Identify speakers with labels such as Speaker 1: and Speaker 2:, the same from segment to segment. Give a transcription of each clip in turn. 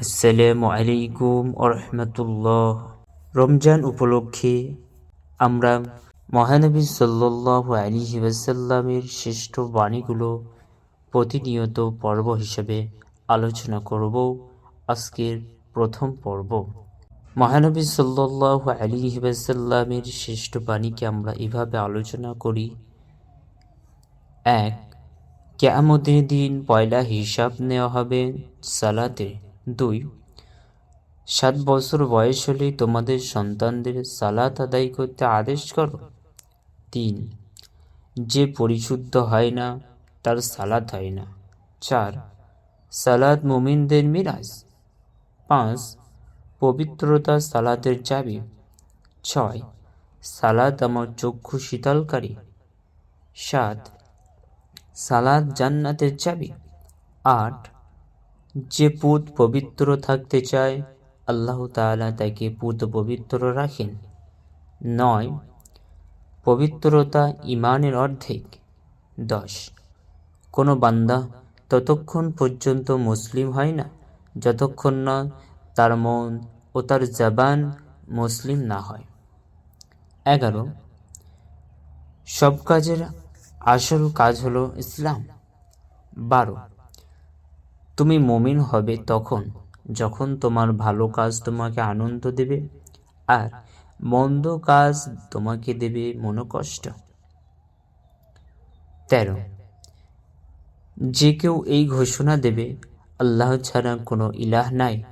Speaker 1: আসসালামু আলাইকুম আরহামতুল্লাহ রমজান উপলক্ষে আমরা মহানবী সাল্লাহ আলী ওয়াসাল্লামের শ্রেষ্ঠ বাণীগুলো প্রতিনিয়ত পর্ব হিসেবে আলোচনা করব। আজকের প্রথম পর্ব। মহানবী সাল্লাহ আলী ওয়াসাল্লামের শ্রেষ্ঠ বাণীকে আমরা এভাবে আলোচনা করি। এক, কেয়ামতের দিন পয়লা হিসাব নেওয়া হবে সালাতের দুই, সাত বছর বয়স হলে তোমাদের সন্তানদের সালাত আদায় করতে আদেশ করো। তিন, যে পরিশুদ্ধ হয় না, তার সালাত হয় না। চার সালাদ মুমিনদের মিরাজ। পাঁচ, পবিত্রতা সালাতের চাবি। ছয় সালাদ আমার চক্ষু শীতলকারী। সাত সালাদ জান্নাতের চাবি। আট যে পুত পবিত্র থাকতে চায়, আল্লাহ তাআলা তাকে পুত পবিত্র রাখেন। নয়, পবিত্রতা ইমানের অর্ধেক। দশ, কোনো বান্দা ততক্ষণ পর্যন্ত মুসলিম হয় না, যতক্ষণ না তার মন ও তার জবান মুসলিম না হয়। এগারো, সব কাজের আসল কাজ হলো ইসলাম। বারো তুমি মমিন হবে তখন, যখন তোমার ভালো কাজ তোমাকে আনন্দ দেবে আর মন্দ কাজ তোমাকে দেবে মনোকষ্ট। তেরো। যে কেউ এই ঘোষণা দেবে, আল্লাহ ছাড়া কোনো ইলাহ নাই।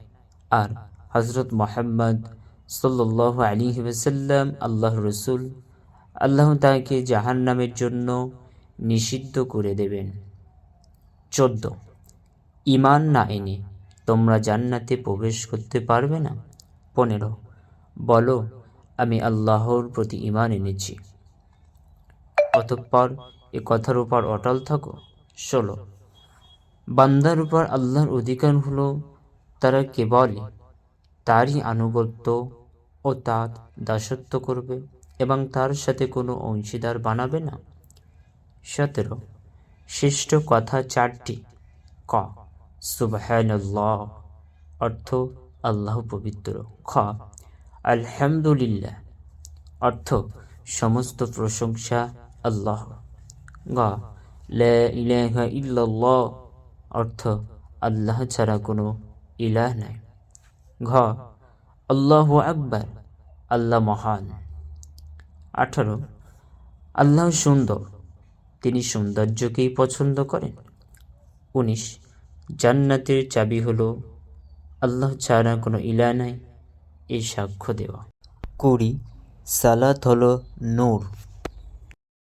Speaker 1: আর হজরত মোহাম্মদ সাল্লাহ আলী ওসাল্লাম আল্লাহ রসুল, আল্লাহ তাকে জাহান নামের জন্য নিষিদ্ধ করে দেবেন। চোদ্দ। ইমান না এনে তোমরা জান্নাতে প্রবেশ করতে পারবে না? পনেরো, বলো, আমি আল্লাহর প্রতি ইমান এনেছি। অতঃপর এ কথার উপর অটল থাকো। ষোলো, বান্দার উপর আল্লাহর অধিকার হলো তারা কেবল তারই আনুগত্য ও তার দাসত্ব করবে এবং তার সাথে কোনো অংশীদার বানাবে না। সতেরো, শ্রেষ্ঠ কথা চারটি। ক সুবহানাল্লাহ, অর্থ আল্লাহ পবিত্র। খ, আলহামদুলিল্লাহ, অর্থ সমস্ত প্রশংসা আল্লাহ। গ ইল্লাল্লাহ, অর্থ আল্লাহ ছাড়া কোনো ইলাহ নাই। ঘ, আল্লাহ আকবার, আল্লাহ মহান। আঠারো, আল্লাহ সুন্দর, তিনি সৌন্দর্যকেই পছন্দ করেন। উনিশ জান্নাতের চাবি হলো আল্লাহ ছাড়া কোনো ইলা নাই, এই সাক্ষ্য দেওয়া। কুড়ি, সালাত হলো নূর।